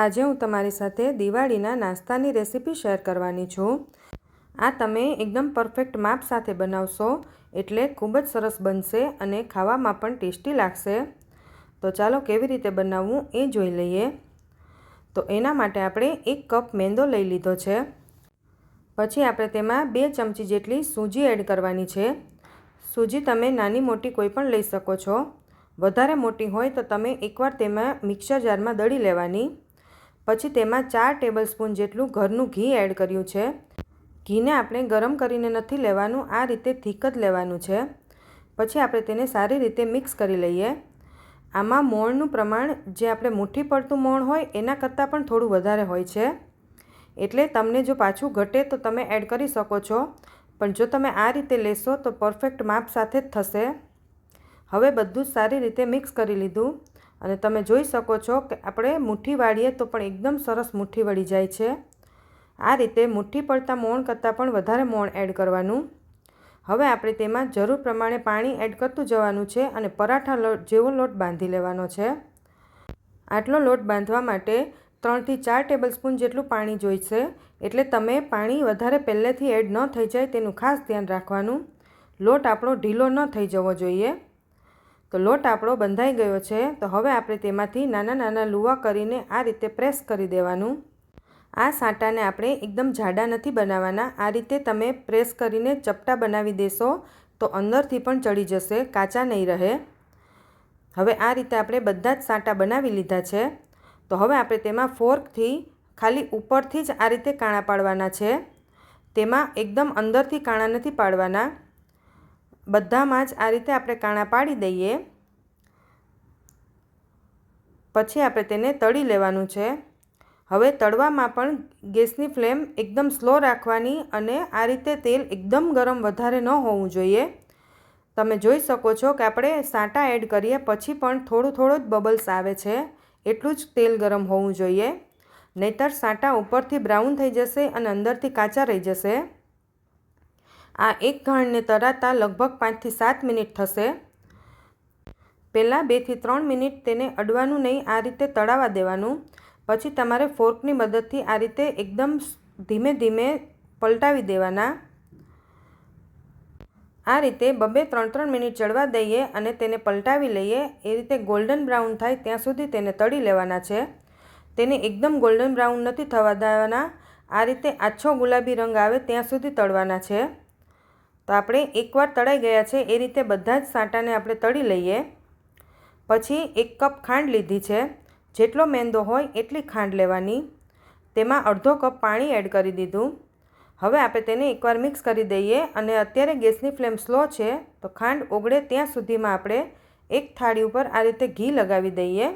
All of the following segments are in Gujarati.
આજે હું તમારી સાથે દિવાળીના નાસ્તાની રેસીપી શેર કરવાની છું. આ તમે એકદમ પરફેક્ટ માપ સાથે બનાવશો એટલે ખૂબ જ સરસ બનશે અને ખાવામાં પણ ટેસ્ટી લાગશે. તો ચાલો કેવી રીતે બનાવવું એ જોઈ લઈએ. તો એના માટે આપણે એક કપ મેંદો લઈ લીધો છે. પછી આપણે તેમાં બે ચમચી જેટલી સૂજી એડ કરવાની છે. સૂજી તમે નાની મોટી કોઈ પણ લઈ શકો છો. વધારે મોટી હોય તો તમે એકવાર તેમાં મિક્સર જારમાં દળી લેવાની. પછી તેમાં ચાર ટેબલ સ્પૂન જેટલું ઘરનું ઘી એડ કર્યું છે. ઘીને આપણે ગરમ કરીને નથી લેવાનું, આ રીતે થીક જ લેવાનું છે. પછી આપણે તેને સારી રીતે મિક્સ કરી લઈએ. આમાં મોણનું પ્રમાણ, જે આપણે મુઠ્ઠી પડતું મોણ હોય, એના કરતાં પણ થોડું વધારે હોય છે. એટલે તમને જો પાછું ઘટે તો તમે એડ કરી શકો છો. પણ જો તમે આ રીતે લેશો તો પરફેક્ટ માપ સાથે જ થશે. હવે બધું જ સારી રીતે મિક્સ કરી લીધું. અને તમે જોઈ શકો છો કે આપણે મુઠ્ઠી વાળીએ તો પણ એકદમ સરસ મુઠ્ઠી વળી જાય છે. આ રીતે મુઠ્ઠી પડતા મોણ કરતાં પણ વધારે મોણ એડ કરવાનું. હવે આપણે તેમાં જરૂર પ્રમાણે પાણી એડ કરતું જવાનું છે અને પરાઠા લોટ જેવો લોટ બાંધી લેવાનો છે. આટલો લોટ બાંધવા માટે ત્રણથી ચાર ટેબલ સ્પૂન જેટલું પાણી જોઈશે. એટલે તમે પાણી વધારે પહેલેથી એડ ન થઈ જાય તેનું ખાસ ધ્યાન રાખવાનું. લોટ આપણો ઢીલો ન થઈ જવો જોઈએ. તો લોટ આપણો બંધાઈ ગયો છે, તો હવે આપણે તેમાંથી નાના નાના લુવા કરીને આ રીતે પ્રેસ કરી દેવાનું. આ સાંટાને આપણે એકદમ જાડા નથી બનાવવાના, આ રીતે તમે પ્રેસ કરીને ચપટા બનાવી દેશો, તો અંદરથી પણ ચડી જશે, કાચા નહીં રહે. હવે આ રીતે આપણે બધા જ સાંટા બનાવી લીધા છે, તો હવે આપણે તેમાં ફોર્કથી ખાલી ઉપરથી જ આ રીતે કાણા પાડવાના છે. તેમાં એકદમ અંદરથી કાણા નથી પાડવાના. બધામાં જ આ રીતે આપણે કાણા પાડી દઈએ. પછી આપણે તેને તળી લેવાનું છે. હવે તળવામાં પણ ગેસની ફ્લેમ એકદમ સ્લો રાખવાની અને આ રીતે તેલ એકદમ ગરમ વધારે ન હોવું જોઈએ. તમે જોઈ શકો છો કે આપણે સાંટા એડ કરીએ પછી પણ થોડું થોડું જ બબલ્સ આવે છે. એટલું જ તેલ ગરમ હોવું જોઈએ. નહીતર સાંટા ઉપરથી બ્રાઉન થઈ જશે અને અંદરથી કાચા રહી જશે. આ એક ઘાણને તરાતા લગભગ પાંચથી સાત મિનિટ થશે. પહેલાં બેથી ત્રણ મિનિટ તેને અડવાનું નહીં, આ રીતે તળાવા દેવાનું. પછી તમારે ફોર્કની મદદથી આ રીતે એકદમ ધીમે ધીમે પલટાવી દેવાના. આ રીતે બબે ત્રણ ત્રણ મિનિટ ચડવા દઈએ અને તેને પલટાવી લઈએ. એ રીતે ગોલ્ડન બ્રાઉન થાય ત્યાં સુધી તેને તળી લેવાના છે. તેને એકદમ ગોલ્ડન બ્રાઉન નથી થવા દેવાના. આ રીતે આછો ગુલાબી રંગ આવે ત્યાં સુધી તળવાના છે. તો આપણે એકવાર તળાઈ ગયા છે, એ રીતે બધા જ સાંટાને આપણે તળી લઈએ. પછી એક કપ ખાંડ લીધી છે. જેટલો મેંદો હોય એટલી ખાંડ લેવાની. તેમાં અડધો કપ પાણી એડ કરી દીધું. હવે આપણે તેને એકવાર મિક્સ કરી દઈએ અને અત્યારે ગેસની ફ્લેમ સ્લો છે, તો ખાંડ ઓગળે ત્યાં સુધીમાં આપણે એક થાળી ઉપર આ રીતે ઘી લગાવી દઈએ.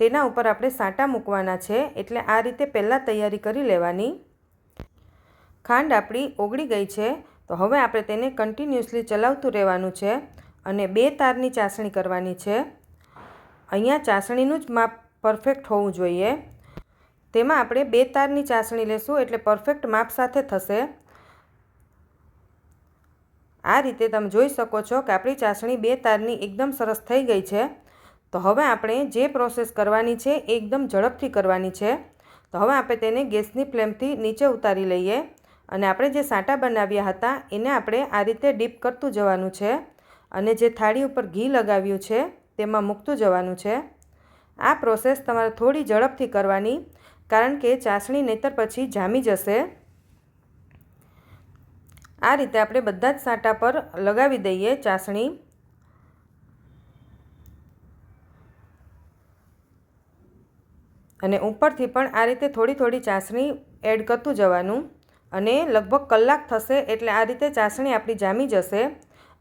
તેના ઉપર આપણે સાંટા મૂકવાના છે, એટલે આ રીતે પહેલાં તૈયારી કરી લેવાની. ખાંડ આપણી ઓગળી ગઈ છે. તો હવે આપણે તેને કન્ટિન્યુઅસલી ચલાવતું રહેવાનું છે અને બે તારની ચાસણી કરવાની છે. અહીંયા ચાસણીનું જ માપ પરફેક્ટ હોવું જોઈએ. તેમાં આપણે બે તારની ચાસણી લેશું એટલે પરફેક્ટ માપ સાથે થશે. આ રીતે તમે જોઈ શકો છો કે આપણી ચાસણી બે તારની એકદમ સરસ થઈ ગઈ છે. તો હવે આપણે જે પ્રોસેસ કરવાની છે એકદમ ઝડપથી કરવાની છે. તો હવે આપણે તેને ગેસની ફ્લેમથી નીચે ઉતારી લઈએ. અને આપણે જે સાંટા બનાવ્યા હતા, એને આપણે આ રીતે ડીપ કરતું જવાનું છે અને જે થાળી ઉપર ઘી લગાવ્યું છે, તેમાં મૂકતું જવાનું છે. આ પ્રોસેસ તમારે થોડી ઝડપથી કરવાની, કારણ કે ચાસણી નહીતર પછી જામી જશે. આ રીતે આપણે બધા જ સાંટા પર લગાવી દઈએ ચાસણી. અને ઉપરથી પણ આ રીતે થોડી થોડી ચાસણી એડ કરતું જવાનું. અને લગભગ કલાક થશે એટલે આ રીતે ચાસણી આપણી જામી જશે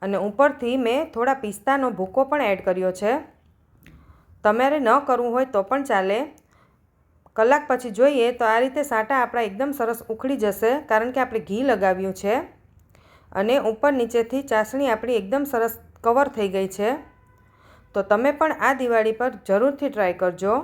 અને ઉપરથી મેં થોડા પિસ્તાનો ભૂકો પણ એડ કર્યો છે. તમારે ન કરવું હોય તો પણ ચાલે. કલાક પછી જોઈએ તો આ રીતે સાટા આપણા એકદમ સરસ ઉખડી જશે કારણ કે આપણે ઘી લગાવ્યું છે. અને ઉપર નીચેથી ચાસણી આપણી એકદમ સરસ કવર થઈ ગઈ છે. તો તમે પણ આ દિવાળી પર જરૂરથી ટ્રાય કરજો.